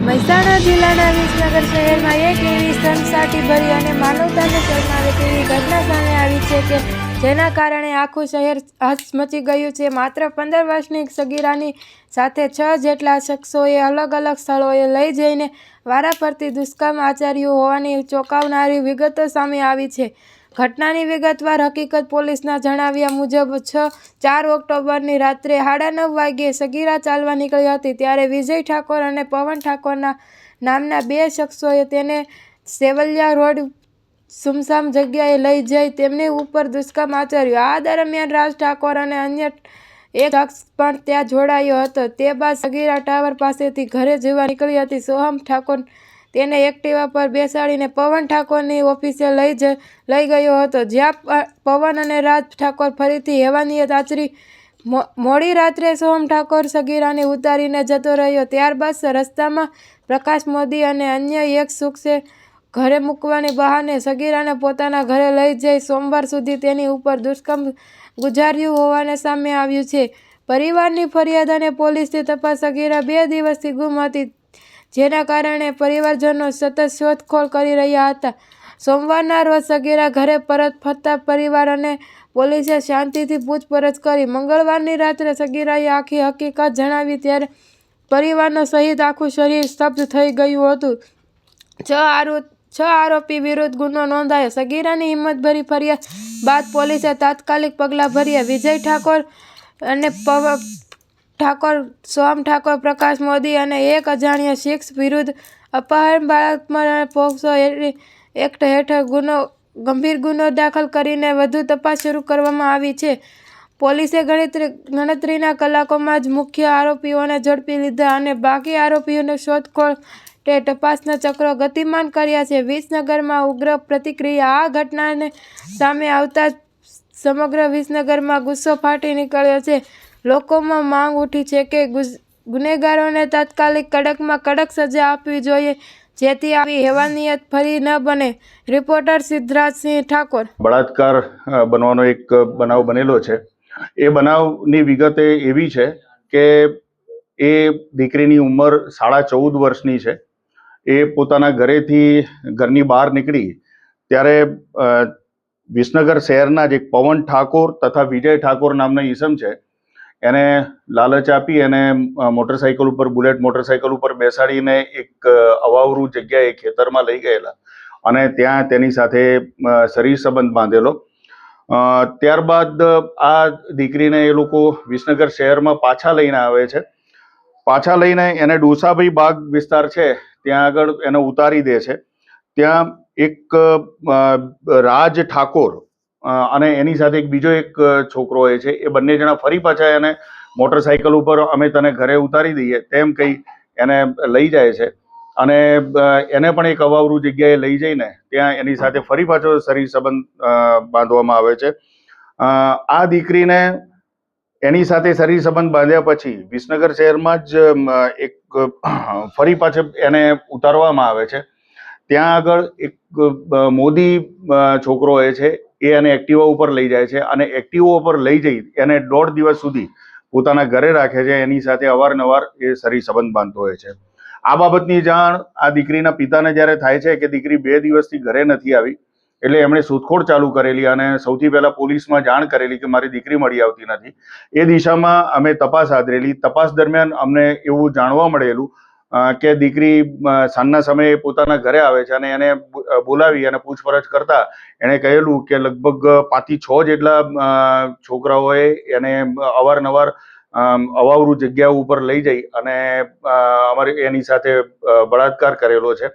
મહેસાણા જિલ્લાના વિસનગર શહેરમાં એક એવી સનસાટી ભરી અને માનવતાને શરમાવે તેવી ઘટના સામે આવી છે કે જેના કારણે આખું શહેર હચમચી ગયું છે. માત્ર પંદર વર્ષની સગીરાની સાથે છ જેટલા શખ્સોએ અલગ અલગ સ્થળોએ લઈ જઈને વારાફરતી દુષ્કર્મ આચર્યું હોવાની ચોંકાવનારી વિગતો સામે આવી છે. ઘટનાની વિગતવાર હકીકત પોલીસના જણાવ્યા મુજબ છ ચાર ઓક્ટોબરની રાત્રે સાડા નવ વાગ્યે સગીરા ચાલવા નીકળી હતી ત્યારે વિજય ઠાકોર અને પવન ઠાકોરના નામના બે શખ્સોએ તેને સેવલિયા રોડ સુમસામ જગ્યાએ લઈ જઈ તેમની ઉપર દુષ્કર્મ આચર્યો. આ દરમિયાન રાજ ઠાકોર અને અન્ય એક શખ્સ પણ ત્યાં જોડાયો હતો. તે બાદ સગીરા ટાવર પાસેથી ઘરે જવા નીકળી હતી. સોહમ ઠાકોર તેને એક્ટિવા પર બેસાડીને પવન ઠાકોરની ઓફિસે લઈ જ, લઈ ગયો હતો. જ્યાં પવન અને રાજ ઠાકોર ફરીથી હેવાનિયત આચરી મોડી રાત્રે સોમ ઠાકોર સગીરાને ઉતારીને જતો રહ્યો. ત્યારબાદ રસ્તામાં પ્રકાશ મોદી અને અન્ય એક સુખસે ઘરે મૂકવાની બહાને સગીરાને પોતાના ઘરે લઈ જઈ સોમવાર સુધી તેની ઉપર દુષ્કર્મ ગુજાર્યું હોવાને સામે આવ્યું છે. પરિવારની ફરિયાદ અને પોલીસની તપાસ સગીરા બે દિવસથી ગુમ હતી. જેના કારણે પરિવારજનો સતત શોધખોળ કરી રહ્યા હતા. સોમવારના રોજ સગીરા ઘરે પરત ફરતા પરિવાર અને પોલીસે શાંતિથી પૂછપરછ કરી મંગળવારની રાત્રે સગીરાએ આખી હકીકત જણાવી ત્યારે પરિવારનો સહિત આખું શરીર સ્તબ્ધ થઈ ગયું હતું. છ આરો, છ આરોપી વિરુદ્ધ ગુનો નોંધાયો. સગીરાની હિંમતભરી ફરિયાદ બાદ પોલીસે તાત્કાલિક પગલાં ભર્યા. વિજય ઠાકોર અને ઠાકોર સોમ ઠાકોર, પ્રકાશ મોદી અને એક અજાણ્યા શખ્સ વિરુદ્ધ અપહરણ બાળકમાં પોક્સો એક્ટ હેઠળ ગુનો, ગંભીર ગુનો દાખલ કરીને વધુ તપાસ શરૂ કરવામાં આવી છે. પોલીસે ગણતરી, ગણતરીના કલાકોમાં જ મુખ્ય આરોપીઓને ઝડપી લીધા અને બાકી આરોપીઓને શોધખોળ તે તપાસના ચક્રો ગતિમાન કર્યા છે. વિસનગરમાં ઉગ્ર પ્રતિક્રિયા, આ ઘટનાને સામે આવતા જ સમગ્ર વિસનગરમાં ગુસ્સો ફાટી નીકળ્યો છે. લોકોમાં માંગ ઉઠી છે કે ગુનેગારોને તાત્કાલિક કડકમાં કડક સજા આપવી જોઈએ, જેથી આવી હેવાનિયત ફરી ન બને. રિપોર્ટર સિદ્ધરાજસિંહ ઠાકોર. બળાત્કાર બનવાનો એક બનાવ બનેલો છે. એ બનાવની વિગતે એવી છે કે એ દીકરીની ઉંમર સાડા ચૌદ વર્ષની છે. એ પોતાના ઘરેથી ઘરની બહાર નીકળી ત્યારે વિસનગર શહેરના જ એક પવન ઠાકોર તથા વિજય ઠાકોર નામના ઈસમ છે એને લાલચ આપી અને મોટરસાઇકલ ઉપર, બુલેટ મોટરસાઇકલ ઉપર બેસાડીને એક અવાવરું જગ્યાએ ખેતરમાં લઈ ગયેલા. અને ત્યાં તેની સાથે શરીર સંબંધ બાંધેલો. ત્યારબાદ, આ દીકરીને એ લોકો વિસનગર શહેરમાં પાછા લઈને આવે છે. પાછા લઈને એને ડોસાભાઈ બાગ વિસ્તાર છે, ત્યાં આગળ એને ઉતારી દે છે. ત્યાં એક રાજ ઠાકોર અને એની સાથે એક બીજો એક છોકરો એ છે, એ બંને જણા ફરી પાછા એને મોટરસાઇકલ ઉપર અમે તને ઘરે ઉતારી દઈએ તેમ કહી એને લઈ જાય છે. અને એને પણ એક અવાવરું જગ્યાએ લઈ જઈને ત્યાં એની સાથે ફરી પાછો શરીર સંબંધ બાંધવામાં આવે છે. આ દીકરીને એની સાથે શરીર સંબંધ બાંધ્યા પછી વિસનગર શહેરમાં જ એક ફરી પાછો એને ઉતારવામાં આવે છે. ત્યાં આગળ એક મોદી છોકરો એ છે એને એક્ટિવા ઉપર લઈ જાય છે અને એક્ટિવા ઉપર લઈ જઈ એને દોઢ દિવસ સુધી પોતાના ઘરે રાખે છે, એની સાથે અવારનવાર એ શરીર સંબંધ બાંધતો હોય છે. આ બાબતની જાણ આ દીકરીના પિતાને જ્યારે થાય છે કે દીકરી બે દિવસથી ઘરે નથી આવી, એટલે એમણે શોધખોળ ચાલુ કરેલી અને સૌથી પહેલા પોલીસમાં જાણ કરેલી કે મારી દીકરી મળી આવતી નથી. એ દિશામાં અમે તપાસ આદરેલી તપાસ દરમિયાન અમને એવું જાણવા મળેલું કે દીકરી સાંજના સમયે પોતાના ઘરે આવે છે અને એને બોલાવી અને પૂછપરછ કરતા એણે કહેલું કે લગભગ પાંચથી છ જેટલા છોકરાઓએ એને અવારનવાર અવાવરું જગ્યા ઉપર લઈ જઈ અને અમારી એની સાથે બળાત્કાર કરેલો છે.